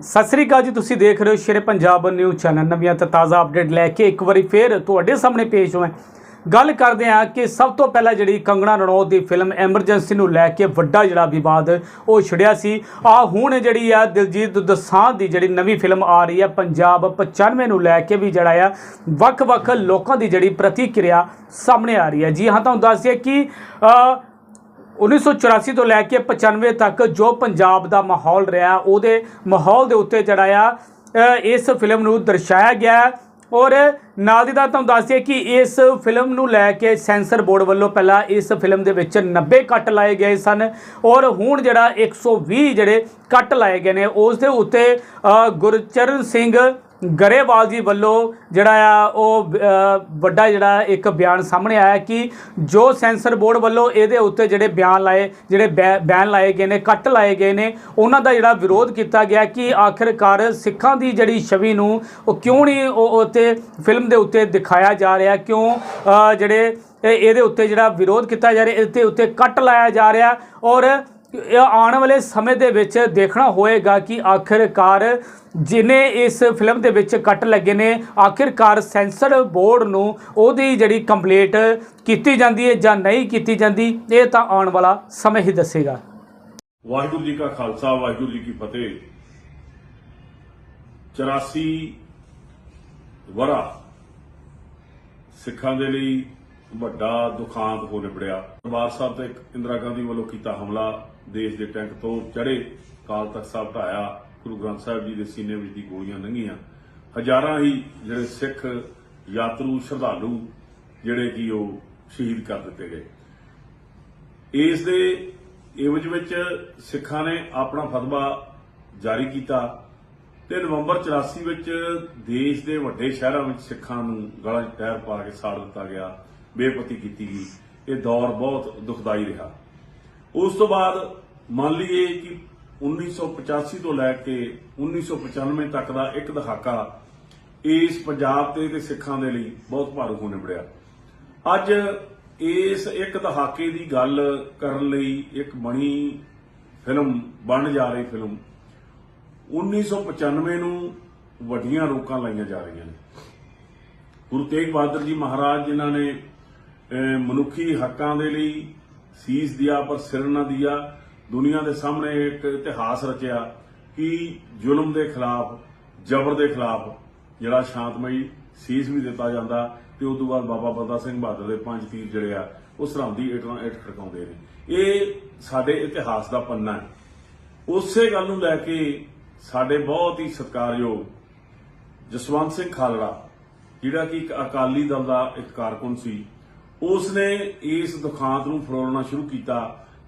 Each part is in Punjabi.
ਸਤਿ ਸ੍ਰੀ ਅਕਾਲ ਜੀ, ਤੁਸੀਂ ਦੇਖ ਰਹੇ ਹੋ ਸ਼ੇਰੇ ਪੰਜਾਬ ਨਿਊਜ਼ ਚੈਨਲ। ਨਵੀਆਂ ਤੇ ਤਾਜ਼ਾ ਅਪਡੇਟ ਲੈ ਕੇ ਇੱਕ ਵਾਰੀ ਫੇਰ ਤੁਹਾਡੇ ਸਾਹਮਣੇ ਪੇਸ਼ ਹੋਇਆ ਗੱਲ ਕਰਦੇ ਹਾਂ ਕਿ ਸਭ ਤੋਂ ਪਹਿਲਾਂ ਜਿਹੜੀ ਕੰਗਣਾ ਰਣੌਤ ਦੀ ਫਿਲਮ ਐਮਰਜੈਂਸੀ ਨੂੰ ਲੈ ਕੇ ਵੱਡਾ ਜਿਹੜਾ ਵਿਵਾਦ ਉਹ ਛਿੜਿਆ ਸੀ। ਆ ਹੁਣ ਜਿਹੜੀ ਆ ਦਿਲਜੀਤ ਦਸਾਂਝ ਦੀ ਜਿਹੜੀ ਨਵੀਂ ਫਿਲਮ ਆ ਰਹੀ ਹੈ ਪੰਜਾਬ 95 ਨੂੰ ਲੈ ਕੇ ਵੀ ਜਿਹੜਾ ਆ ਵੱਖ-ਵੱਖ ਲੋਕਾਂ ਦੀ ਜਿਹੜੀ ਪ੍ਰਤੀਕਿਰਿਆ ਸਾਹਮਣੇ ਆ ਰਹੀ ਹੈ ਜੀ ਹਾਂ, ਤੁਹਾਨੂੰ ਦੱਸ ਦਈਏ ਕਿ 1984 ਤੋਂ ਲੈ ਕੇ 95 ਤੱਕ ਜੋ ਪੰਜਾਬ ਦਾ ਮਾਹੌਲ ਰਿਹਾ, ਉਹਦੇ ਮਾਹੌਲ ਦੇ ਉੱਤੇ ਜਿਹੜਾ ਆ ਇਸ ਫਿਲਮ ਨੂੰ ਦਰਸਾਇਆ ਗਿਆ। ਔਰ ਨਾਲ ਦੀ ਨਾਲ ਤੁਹਾਨੂੰ ਦੱਸ ਦਈਏ ਕਿ ਇਸ ਫਿਲਮ ਨੂੰ ਲੈ ਕੇ ਸੈਂਸਰ ਬੋਰਡ ਵੱਲੋਂ ਪਹਿਲਾਂ ਇਸ ਫਿਲਮ ਦੇ ਵਿੱਚ 90 ਕੱਟ ਲਾਏ ਗਏ ਸਨ। ਔਰ ਹੁਣ ਜਿਹੜਾ 120 ਜਿਹੜੇ ਕੱਟ ਲਾਏ ਗਏ ਨੇ, ਉਸ ਦੇ ਉੱਤੇ ਗੁਰਚਰਨ ਸਿੰਘ ਗਰੇਵਾਲ ਜੀ ਵੱਲੋਂ ਜਿਹੜਾ ਆ, ਉਹ ਵੱਡਾ ਜਿਹੜਾ ਇੱਕ ਬਿਆਨ ਸਾਹਮਣੇ ਆਇਆ ਕਿ ਜੋ ਸੈਂਸਰ ਬੋਰਡ ਵੱਲੋਂ ਇਹਦੇ ਉੱਤੇ ਜਿਹੜੇ ਬਿਆਨ ਲਾਏ, ਜਿਹੜੇ ਬੈ- ਬੈਨ ਲਾਏ ਗਏ ਨੇ, ਕੱਟ ਲਾਏ ਗਏ ਨੇ, ਉਹਨਾਂ ਦਾ ਜਿਹੜਾ ਵਿਰੋਧ ਕੀਤਾ ਗਿਆ ਕਿ ਆਖਿਰਕਾਰ ਸਿੱਖਾਂ ਦੀ ਜਿਹੜੀ ਛਵੀ ਨੂੰ ਉਹ ਕਿਉਂ ਨਹੀਂ ਉਹ ਉੱਤੇ, ਫਿਲਮ ਦੇ ਉੱਤੇ ਦਿਖਾਇਆ ਜਾ ਰਿਹਾ, ਕਿਉਂ ਜਿਹੜੇ ਇਹਦੇ ਉੱਤੇ ਜਿਹੜਾ ਵਿਰੋਧ ਕੀਤਾ ਜਾ ਰਿਹਾ, ਇਹਦੇ ਉੱਤੇ ਕੱਟ ਲਾਇਆ ਜਾ ਰਿਹਾ ਔਰ ਆਉਣ ਵਾਲੇ ਸਮੇਂ ਦੇ ਵਿੱਚ ਦੇਖਣਾ ਹੋਏਗਾ ਕਿ ਆਖਿਰਕਾਰ ਜਿਨੇ ਇਸ ਫਿਲਮ ਦੇ ਵਿੱਚ ਕੱਟ ਲੱਗੇ ਨੇ, ਆਖਿਰਕਾਰ ਸੈਂਸਰ ਬੋਰਡ ਨੂੰ ਉਹਦੀ ਜਿਹੜੀ ਕੰਪਲੀਟ ਕੀਤੀ ਜਾਂਦੀ ਹੈ ਜਾਂ ਨਹੀਂ ਕੀਤੀ ਜਾਂਦੀ, ਇਹ ਤਾਂ ਆਉਣ ਵਾਲਾ ਸਮੇਂ ਹੀ ਦੱਸੇਗਾ। ਵਾਹਿਗੁਰੂ ਜੀ ਕਾ ਖਾਲਸਾ, ਵਾਹਿਗੁਰੂ ਜੀ ਕੀ ਫਤਿਹ। 84 ਵਰਾ ਸਿੱਖਾਂ ਦੇ ਲਈ ਵੱਡਾ ਦੁਖਾਂਤ ਹੋ ਨਿਬੜਿਆ। ਦਰਬਾਰ ਸਾਹਿਬ ਤੇ ਇੰਦਰਾ ਗਾਂਧੀ ਵੱਲੋਂ ਕੀਤਾ ਹਮਲਾ। ਦੇਸ਼ ਦੇ ਟੈਂਕ ਤੋਂ ਚੜੇ ਕਾਲ ਤਖਤ ਸਾਹਿਬ ਢਾਇਆ, ਗੁਰੂ ਗ੍ਰੰਥ ਸਾਹਿਬ ਜੀ ਦੇ ਸੀਨੇ ਵਿੱਚ ਦੀ ਗੋਲੀਆਂ ਲੰਘੀਆਂ। ਹਜ਼ਾਰਾਂ ਹੀ ਜਿਹੜੇ ਸਿੱਖ ਯਾਤਰੂ, ਸ਼ਰਧਾਲੂ ਜਿਹੜੇ ਕਿ ਉਹ ਸ਼ਹੀਦ ਕਰ ਦਿੱਤੇ ਗਏ। ਇਸ ਦੇ ਇਵਜ ਵਿੱਚ ਸਿੱਖਾਂ ਨੇ ਆਪਣਾ ਫਤਵਾ ਜਾਰੀ ਕੀਤਾ। ਤੇ ਨਵੰਬਰ 84 ਵਿੱਚ ਦੇਸ਼ ਦੇ ਵੱਡੇ ਸ਼ਹਿਰਾਂ ਵਿੱਚ ਸਿੱਖਾਂ ਨੂੰ ਗਲਾ 'ਚ ਟਾਇਰ ਪਾ ਕੇ ਸਾੜ ਦਿੱਤਾ ਗਿਆ। ਬੇਪਤੀ ਕੀਤੀ ਗਈ। ਇਹ ਦੌਰ ਬਹੁਤ ਦੁਖਦਾਈ ਰਿਹਾ। ਉਸ ਤੋਂ ਬਾਅਦ ਮੰਨ ਲਈਏ ਕਿ 1985 ਤੋਂ ਲੈ ਕੇ 1995 ਤੱਕ ਦਾ ਇੱਕ ਦਹਾਕਾ ਇਸ ਪੰਜਾਬ ਤੇ ਤੇ ਸਿੱਖਾਂ ਦੇ ਲਈ ਬਹੁਤ ਭਾਰੂ ਹੋ ਨਿਬੜਿਆ ਅੱਜ ਇਸ ਇੱਕ ਦਹਾਕੇ ਦੀ ਗੱਲ ਕਰਨ ਲਈ ਇੱਕ ਬਣੀ ਫਿਲਮ, ਬਣ ਜਾ ਰਹੀ ਫਿਲਮ 1995 ਨੂੰ ਵੱਡੀਆਂ ਰੋਕਾਂ ਲਾਈਆਂ ਜਾ ਰਹੀਆਂ ਨੇ। ਗੁਰੂ ਤੇਗ ਬਹਾਦਰ ਜੀ ਮਹਾਰਾਜ ਜਿਨ੍ਹਾਂ ਨੇ ਮਨੁੱਖੀ ਹੱਕਾਂ ਦੇ ਲਈ ਸੀਸ ਦਿਆ, ਪਰ ਸਿਰ ਨਾ ਦਿਆ। ਦੁਨੀਆ ਦੇ ਸਾਹਮਣੇ ਇੱਕ ਇਤਿਹਾਸ ਰਚਿਆ ਕਿ ਜ਼ੁਲਮ ਦੇ ਖਿਲਾਫ, ਜ਼ਬਰ ਦੇ ਖਿਲਾਫ ਜਿਹੜਾ ਸ਼ਾਂਤਮਈ ਸੀਸ ਵੀ ਦਿੱਤਾ ਜਾਂਦਾ ਤੇ ਉਸ ਤੋਂ ਬਾਅਦ ਬਾਬਾ ਬੰਦਾ ਸਿੰਘ ਬਹਾਦਰ ਦੇ ਪੰਜ ਤੀਰ ਜਿਹੜੇ ਆ, ਉਹ ਸਰਹੰਦੀ ਇਟਾਂ ਇਟ ਖੜਕਾਉਂਦੇ ਨੇ। ਇਹ ਸਾਡੇ ਇਤਿਹਾਸ ਦਾ ਪੰਨਾ ਹੈ। ਉਸੇ ਗੱਲ ਨੂੰ ਲੈ ਕੇ ਸਾਡੇ ਬਹੁਤ ਹੀ ਸਤਿਕਾਰਯੋਗ ਜਸਵੰਤ ਸਿੰਘ ਖਾਲੜਾ, ਜਿਹੜਾ ਕਿ ਇੱਕ ਅਕਾਲੀ ਦਲ ਦਾ ਇੱਕ ਕਾਰਕੁਨ ਸੀ ਉਸ ਨੇ ਇਸ ਦੁਖਾਂਤ ਨੂੰ ਫਰੋਲਣਾ ਸ਼ੁਰੂ ਕੀਤਾ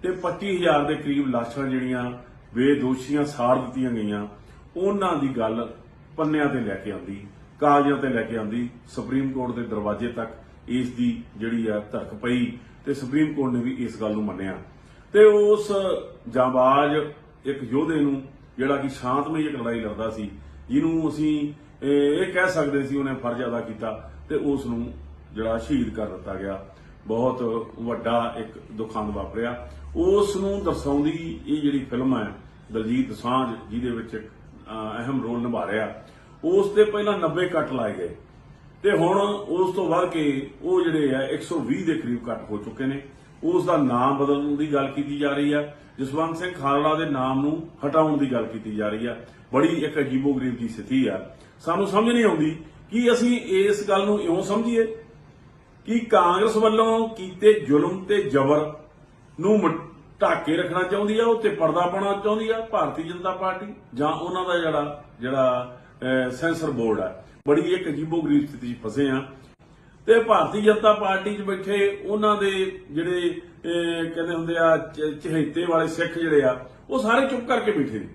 ਤੇ 25000 ਦੇ ਕਰੀਬ ਲਾਸ਼ਾਂ ਜਿਹੜੀਆਂ ਬੇਦੋਸ਼ੀਆਂ ਸਾੜ ਦਿੱਤੀਆਂ ਗਈਆਂ, ਉਹਨਾਂ ਦੀ ਗੱਲ ਪੰਨਿਆਂ ਤੇ ਲੈ ਕੇ ਆਉਂਦੀ ਕਾਗਜ਼ਾਂ ਤੇ ਲੈ ਕੇ ਆਉਂਦੀ ਸੁਪਰੀਮ ਕੋਰਟ ਦੇ ਦਰਵਾਜ਼ੇ ਤੱਕ ਇਸ ਦੀ ਜਿਹੜੀ ਆ ਧਰਕ ਪਈ ਤੇ ਸੁਪਰੀਮ ਕੋਰਟ ਨੇ ਵੀ ਇਸ ਗੱਲ ਨੂੰ ਮੰਨਿਆ। ਤੇ ਉਸ ਜਾਂਬਾਜ਼ ਇੱਕ ਯੋਧੇ ਨੂੰ, ਜਿਹੜਾ ਕਿ ਸ਼ਾਂਤਮਈ ਲੜਾਈ ਲੜਦਾ ਸੀ, ਜਿਹਨੂੰ ਅਸੀਂ, ਇਹ ਕਹਿ ਸਕਦੇ ਸੀ ਉਹਨੇ ਫਰਜ਼ ਅਦਾ ਕੀਤਾ ਤੇ ਉਸ ਨੂੰ ਜਿਹੜਾ ਸ਼ਹੀਦ ਕਰ ਦਿੱਤਾ ਗਿਆ ਬਹੁਤ ਵੱਡਾ ਇੱਕ ਦੁਖਾਂਤ ਵਾਪਰਿਆ। ਉਸ ਨੂੰ ਦਰਸਾਉਂਦੀ ਇਹ ਜਿਹੜੀ ਫਿਲਮ ਹੈ ਦਲਜੀਤ ਸਾਂਝ ਜਿਹਦੇ ਵਿੱਚ ਇੱਕ, ਅਹਿਮ ਰੋਲ ਨਿਭਾ ਰਿਹਾ। ਉਸ ਤੇ ਪਹਿਲਾਂ 90 ਕੱਟ ਲਾਏ ਗਏ। ਤੇ ਹੁਣ ਉਸ ਤੋਂ ਵੱਧ ਕੇ ਉਹ ਜਿਹੜੇ ਆ 120 ਦੇ ਕਰੀਬ ਕੱਟ ਹੋ ਚੁੱਕੇ ਨੇ। ਉਸ ਦਾ ਨਾਮ ਬਦਲਣ ਦੀ ਗੱਲ ਕੀਤੀ ਜਾ ਰਹੀ ਆ ਜਸਵੰਤ ਸਿੰਘ ਖਾਲੜਾ ਦੇ ਨਾਮ ਨੂੰ ਹਟਾਉਣ ਦੀ ਗੱਲ ਕੀਤੀ ਜਾ ਰਹੀ ਆ ਬੜੀ ਇੱਕ ਅਜੀਬੋ-ਗਰੀਬ ਦੀ ਸਥਿਤੀ ਆ ਸਾਨੂੰ ਸਮਝ ਨਹੀਂ ਆਉਂਦੀ ਕਿ ਅਸੀਂ ਇਸ ਗੱਲ ਨੂੰ ਇਉਂ ਸਮਝੀਏ ਕਿ ਕਾਂਗਰਸ ਵੱਲੋਂ ਕੀਤੇ ਜ਼ੁਲਮ ਤੇ ਜ਼ਬਰ ਨੂੰ ਢਾਕੇ ਰੱਖਣਾ ਚਾਹੁੰਦੀ ਆ, ਉੱਤੇ ਪਰਦਾ ਪਾਉਣਾ ਚਾਹੁੰਦੀ ਆ ਭਾਰਤੀ ਜਨਤਾ ਪਾਰਟੀ? ਜਾਂ ਉਹਨਾਂ ਦਾ ਜਿਹੜਾ ਜਿਹੜਾ ਸੈਂਸਰ ਬੋਰਡ ਆ, ਬੜੀ ਇੱਕ ਅਜੀਬੋ-ਗਰੀਬ ਸਥਿਤੀ 'ਚ ਫਸੇ ਆ। ਤੇ ਭਾਰਤੀ ਜਨਤਾ ਪਾਰਟੀ 'ਚ ਬੈਠੇ ਉਹਨਾਂ ਦੇ ਜਿਹੜੇ ਕਹਿੰਦੇ ਹੁੰਦੇ ਆ ਚਹੇਤੇ ਵਾਲੇ ਸਿੱਖ ਜਿਹੜੇ ਆ, ਉਹ ਸਾਰੇ ਚੁੱਪ ਕਰਕੇ ਬੈਠੇ ਨੇ।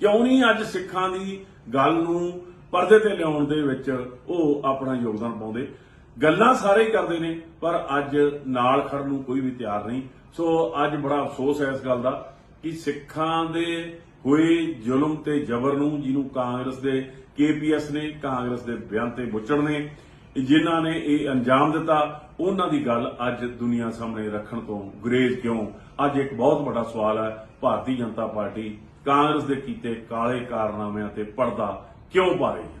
ਕਿਉਂ ਨਹੀਂ ਅੱਜ ਸਿੱਖਾਂ ਦੀ ਗੱਲ ਨੂੰ ਪਰਦੇ ਤੇ ਲਿਆਉਣ ਦੇ ਵਿੱਚ ਉਹ ਆਪਣਾ ਯੋਗਦਾਨ ਪਾਉਂਦੇ? ਗੱਲਾਂ ਸਾਰੇ ਹੀ ਕਰਦੇ ਨੇ, ਪਰ ਅੱਜ ਨਾਲ ਖੜਨ ਨੂੰ ਕੋਈ ਵੀ ਤਿਆਰ ਨਹੀਂ। ਸੋ ਅੱਜ ਬੜਾ ਅਫਸੋਸ ਹੈ ਇਸ ਗੱਲ ਦਾ ਕਿ ਸਿੱਖਾਂ ਦੇ ਹੋਏ ਜ਼ੁਲਮ ਤੇ ਜ਼ਬਰ ਨੂੰ ਜਿਹਨੂੰ ਕਾਂਗਰਸ ਦੇ ਕੇਪੀਐਸ ਨੇ, ਕਾਂਗਰਸ ਦੇ ਬਿਆਨ ਤੇ ਬੁੱਚੜ ਨੇ, ਜਿਨ੍ਹਾਂ ਨੇ ਇਹ ਅੰਜਾਮ ਦਿੱਤਾ, ਉਹਨਾਂ ਦੀ ਗੱਲ ਅੱਜ ਦੁਨੀਆ ਸਾਹਮਣੇ ਰੱਖਣ ਤੋਂ ਗੁਰੇਜ਼ ਕਿਉਂ? ਅੱਜ ਇੱਕ ਬਹੁਤ ਵੱਡਾ ਸਵਾਲ ਹੈ, ਭਾਰਤੀ ਜਨਤਾ ਪਾਰਟੀ ਕਾਂਗਰਸ ਦੇ ਕੀਤੇ ਕਾਲੇ ਕਾਰਨਾਮਿਆਂ ਤੇ ਪਰਦਾ ਕਿਉਂ ਪਾ ਰਹੀ ਹੈ?